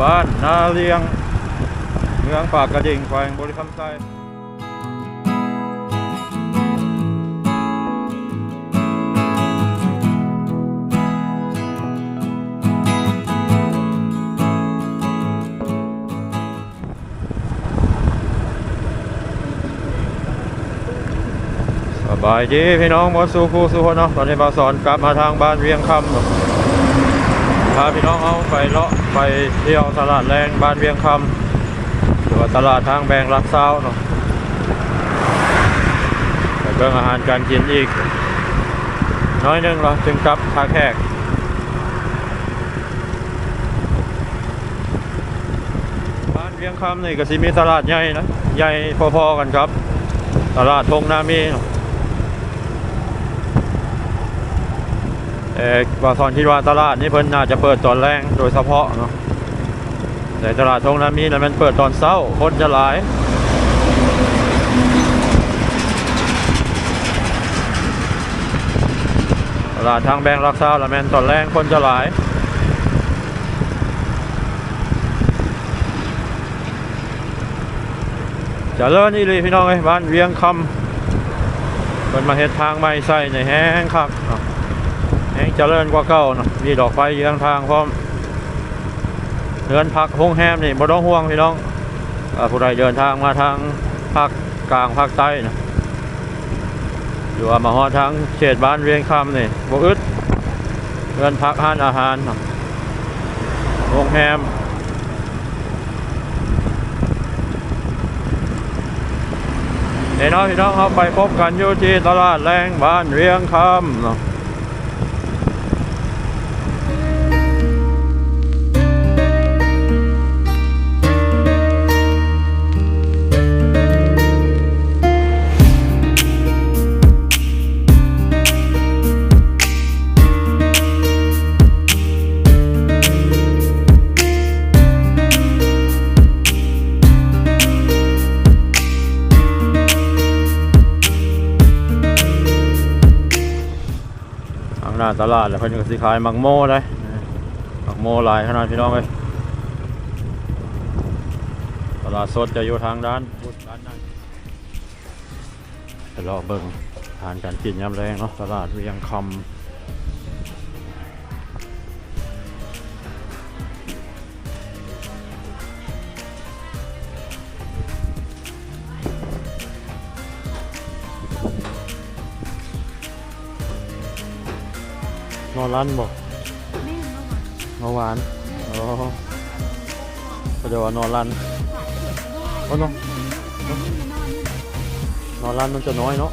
บ้านนาเลียง เมืองปากกระดิ่งแขวงบริคำไซสบายดีพี่น้องมดสู่คู่สู่คนเนาะตอนนี้บาสอนกลับมาทางบ้านเวียงคำ พาพี่น้องเอาไปเลาะไปเที่ยวตลาดแรงบ้านเวียงคำหรือว่าตลาดทางแบงรักเศร้าเนาะไปเบิ่งอาหารการกินอีก น้อยนึงเหรอจึงกลับทาแขกบ้านเวียงคำนี่ก็สิมีตลาดใหญ่นะใหญ่พอๆกันครับ ตลาดทงนามีเนาะ เออบาซอนคิดว่าตลาดนี้เพิ่นน่าจะเปิดตอนแรงโดยเฉพาะเนาะแต่ตลาดทงนามีนั้นมันเปิดตอนเช้าคนจะหลายตลาดทางแบงรักษาละแมนตอนแรงคนจะหลายจะเลิ่นนี่เลยพี่น้องเอ้ยบ้านเวียงคำเป็นมาเฮ็ดทางใหม่ใส่ในแห้งคักเนาะ แห้งเจริญกว่าเก่าเนาะมีดอกไฟเยืองทางพร้อมเดินพักโฮงแฮมนี่บ่ต้องห่วงพี่น้องผู้ใดเดินทางมาทางภาคกลางภาคใต้นะหรือว่ามาฮอดทางเขตบ้านเวียงคำนี่บ่อึดเดินพักห้านอาหารเนาะโรงแรมเดี๋ยวน้องพี่น้องเขาไปพบกันอยู่ที่ตลาดแรงบ้านเรียงคำเนาะ ตลาดแล้วเพิ่นก็สิขายมักโม่ได้มักโม่หลายขนาดพี่น้องเลยตลาดสดจะอยู่ทางด้านพุทธด้านนั้นรอเบิ่งทานการกินยำแรงเนาะตลาดเวียงคำ นอนร้านบอกแม่เมื่อวานเมื่อวานอ๋อก็จะว่านอนร้านโอ้เนาะนอนนี่นอนร้านมันจะน้อยเนาะ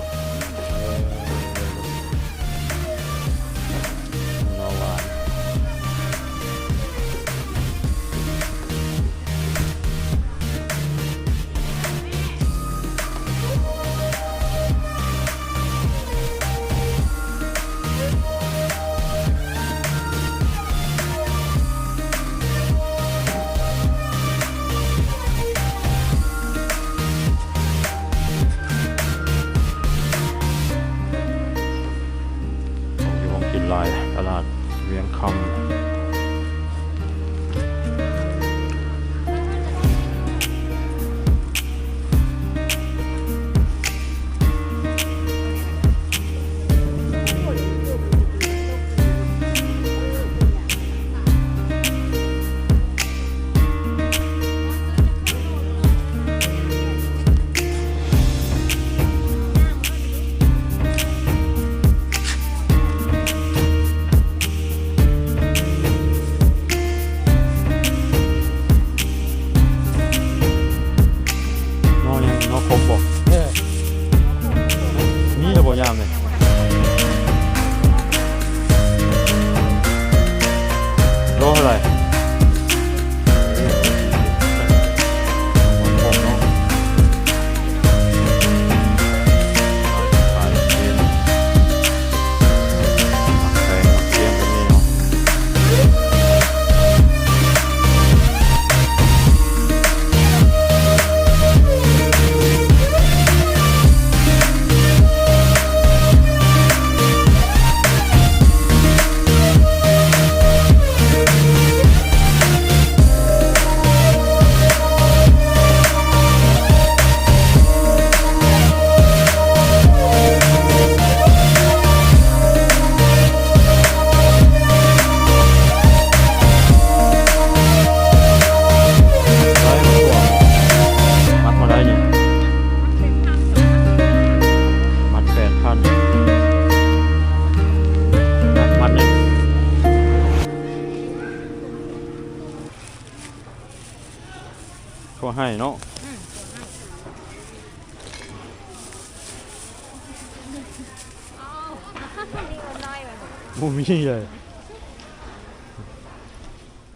บ่มีเลย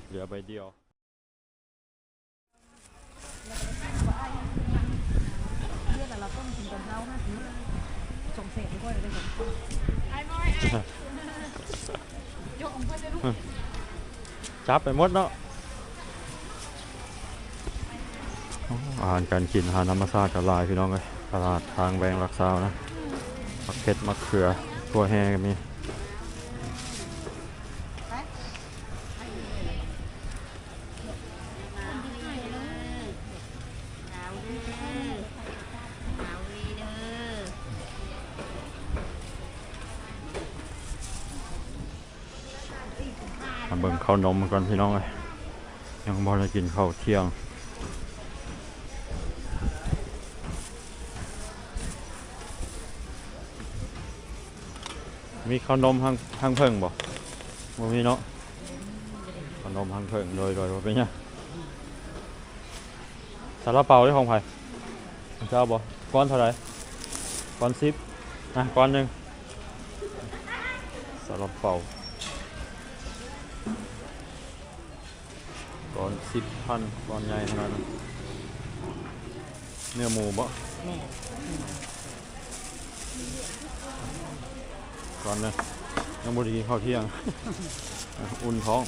เหลือใบเดียวเรื่องแต่เราต้องกินกันเท้าห้าทีส่งเศษด้วยเลยผมจับไปหมดเนาะ อาหารการกินอาหารน้ำมาซาดกับลายพี่น้องเลยตลาดทางแบงรักษาวนะมักเผ็ดมักเขือตัวแห้งก็มีเอาเด้อเอาวีเด้อมาเบิ่งข้าวนมก่อนพี่น้องเลยยังบ่ได้กินข้าวเที่ยง มีข้าวนมห้างห้างเพิ่งบ่บ่มีเนาะข้าวนมห้างเพิ่งโดยโดยว่าเป็นไงซาลาเปาได้ของไผเจ้าบ่ก้อนเท่าไหร่ก้อนสิบนะก้อนหนึ่งซาลาเปาก้อนสิบพันก้อนใหญ่ขนาดนั้นเนื้อหมูบ่ ก้อนนึงยังบด้กินข้าวเที่ยง อุ่นท้อง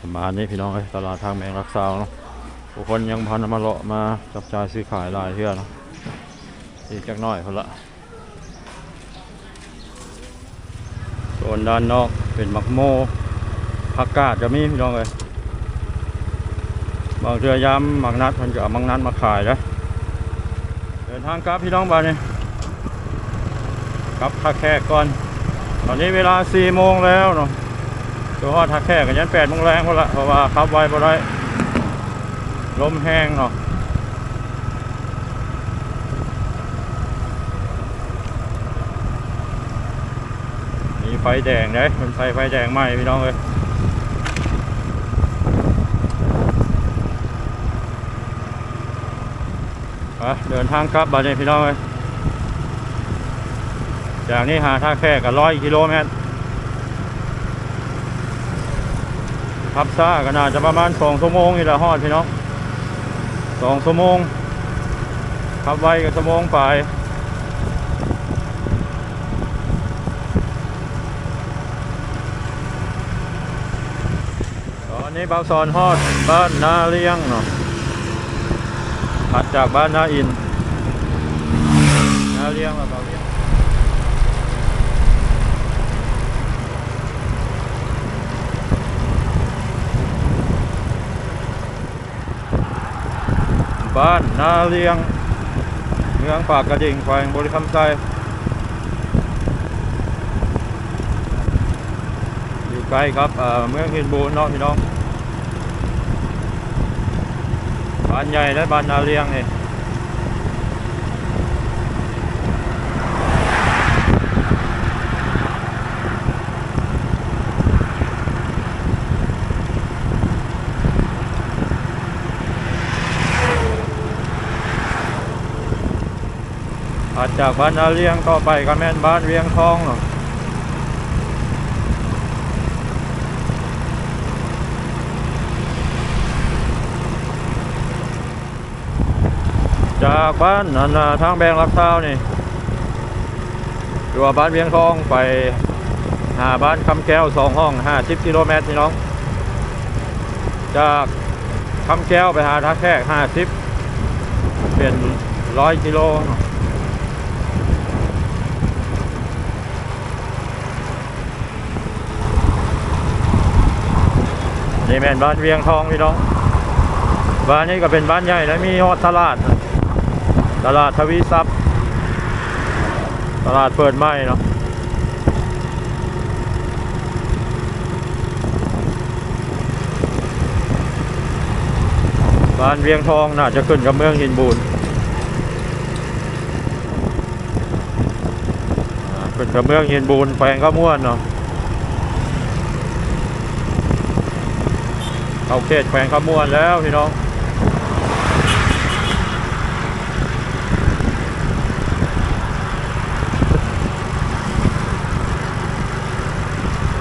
ประมาณนี้พี่น้องเอ้ยตลาดทางแมงรักษาวเนาะผู้คนยังพันมาเลาะมาจับจ่ายซื้อขายหลายเทื่อเนาะอีกจักน่อยคนละส่วนด้านนอกเป็นมักโมผักกาดจะมีพี่น้องเลยบางเทื่อยามมักนัดมันจะเอามักนัดมาขายนะเดินทางกลับพี่น้องบ้านนี่ กับท่าแขกก่อน ตอนนี้เวลา4โมงแล้วเนาะตัวฮอท่าแขกกันยัน8โมงแรงพอละเพราะว่าขับไวบ่ได้ลมแห้งเนาะมีไฟแดงเลยมันไฟไฟแดงไหมพี่น้องเลยเดินทางกลับบ้านนี้พี่น้องเลย จากนี้หาท่าแขกกันร้อยกิโลเมตรขับซ่าก็น่าจะประมาณสองชั่วโมงนี่แหละฮอดพี่น้องสองชั่วโมงขับไวกับชั่วโมงไปตอนนี้เบางซอนฮอดบ้านนาเลี้ยงเนาะถัดจากบ้านนาอินนาเลี้ยงแล้วบาเลี้ยง บ้านนาเลียง เมืองปากกระดิ่งแขวงบริคำไซอยู่ใกล้ครับเอ่อเมืองหินบูนเนาะพี่น้องบ้านใหญ่และบ้านนาเลียงนี่ ถัดจากบ้านนาเลียงต่อไปก็แม่นบ้านเวียงทองเนาะจากบ้านนันทางแบงรักเท้านี่ตัวบ้านเวียงทองไปหาบ้านคำแก้วสองห้องห้าสิบกิโลเมตรพี่น้อง จากคำแก้วไปหาท่าแขกห้าสิบเป็นร้อยกิโล นี่แม่นบ้านเวียงทองพี่น้อง บ้านนี้ก็เป็นบ้านใหญ่และมีฮอดตลาด ตลาดทวีทรัพย์ ตลาดเปิดใหม่เนาะบ้านเวียงทองน่าจะขึ้นกับเมืองหินบูนขึ้นกับเมืองหินบูนแขวงก็ม่วนเนาะ เข้าเขตแขวงขมวนแล้วพี่น้อง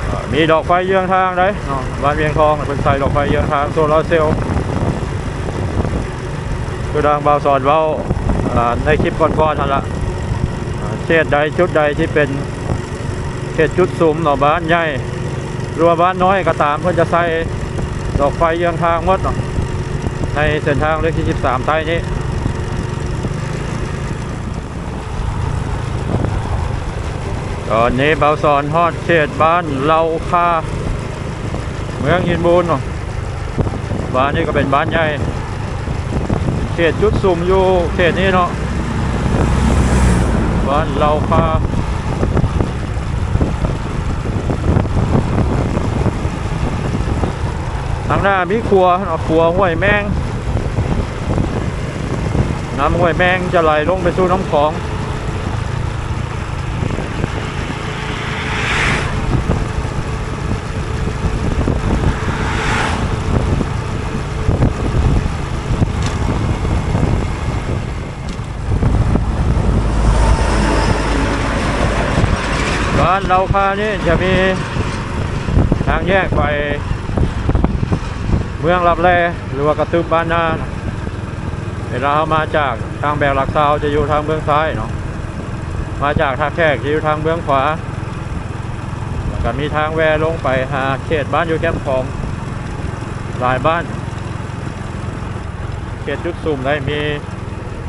อ่ามีดอกไฟเยืองทางได้เนาะบ้านเวียงทองเป็นใส่ดอกไฟเยืองทางโซลาร์เซลล์คือดังบาวสอนเว้าอ่าในคลิปก่อนๆนั่นละอ่าเขตใดจุดใดที่เป็นเขตจุดสูมเนาะบ้านใหญ่รัวาบ้านน้อยก็ตามเพื่อจะใส่ ดอกไฟยืองทางมดในเส้นทางเลขที่ 13ใต้นี้ตอนนี้เบาสอนฮอดเขตบ้านเราคาเมืองยินบูนเนาะบ้านนี้ก็เป็นบ้านใหญ่ เขตจุดสุ่มอยู่เขตนี้เนาะบ้านเราคา ทางหน้ามีครัวเนาะครัวห้วยแมง น้ำห้วยแมงจะไหลลงไปสู่น้ำของบ้านเราคานี่จะมีทางแยกไป เมืองลับแลหรือว่ากระตึบบ้านนาเวลาเรามาจากทางแบกหลักซาวจะอยู่ทางเบื้องซ้ายเนาะมาจากท่าแขกจะอยู่ทางเบื้องขวาแล้วก็มีทางแวลงไปหาเขตบ้านอยู่แคมป์ของหลายบ้าน เขตจุดสุ่มได้มี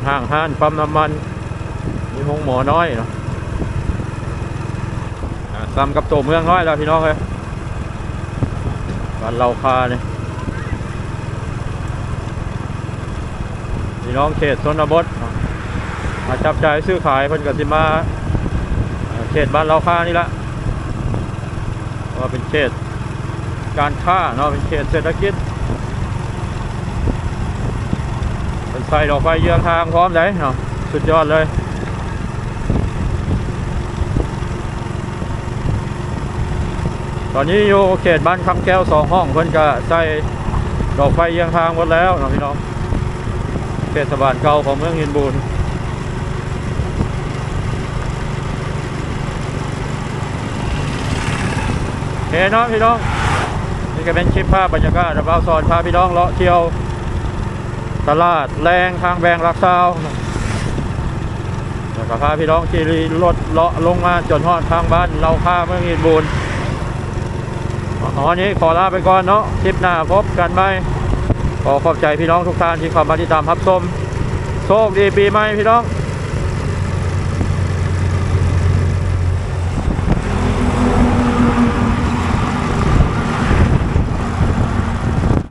ห้างห้านปั๊มน้ำมัน มีห้องหมอน้อยเนาะอ่าซ้ำกับตัวเมืองน้อยแล้วพี่น้องเลยบ้านเราคาเนี่ย พี่น้องเขตชนบทมาจับจ่ายซื้อขายเพิ่นก็สิมาเขตบ้านเราคานี่ละเพราะว่าเป็นเขตการค้าเนาะเป็นเขตเศรษฐกิจเป็นใส่ดอกไฟเยืองทางพร้อมเลยเนาะสุดยอดเลยตอนนี้อยู่เขตบ้านคำแก้วสองห้องเพิ่นก็ใส่ดอกไฟเยียงทางหมดแล้วเนาะพี่น้อง เทศบาลเก่าของเมืองหินบูนเฮ้เนาะพี่น้อง นี่ก็เป็นคลิปภาพบรรยากาศระบาวสอนพาพี่น้องเลาะเที่ยว ตลาดแรงทางแบงรักซาวแล้วก็พาพี่น้องขี่รถเลาะลงมาจนฮอดทางบ้านเราค่าเมืองหินบูนอ๋อนนี้ขอลาไปก่อนเนาะคลิปหน้าพบกันไหม ขอขอบใจพี่น้องทุกท่านที่เข้ามาติดตามรับชมโชคดีปีใหม่พี่น้อง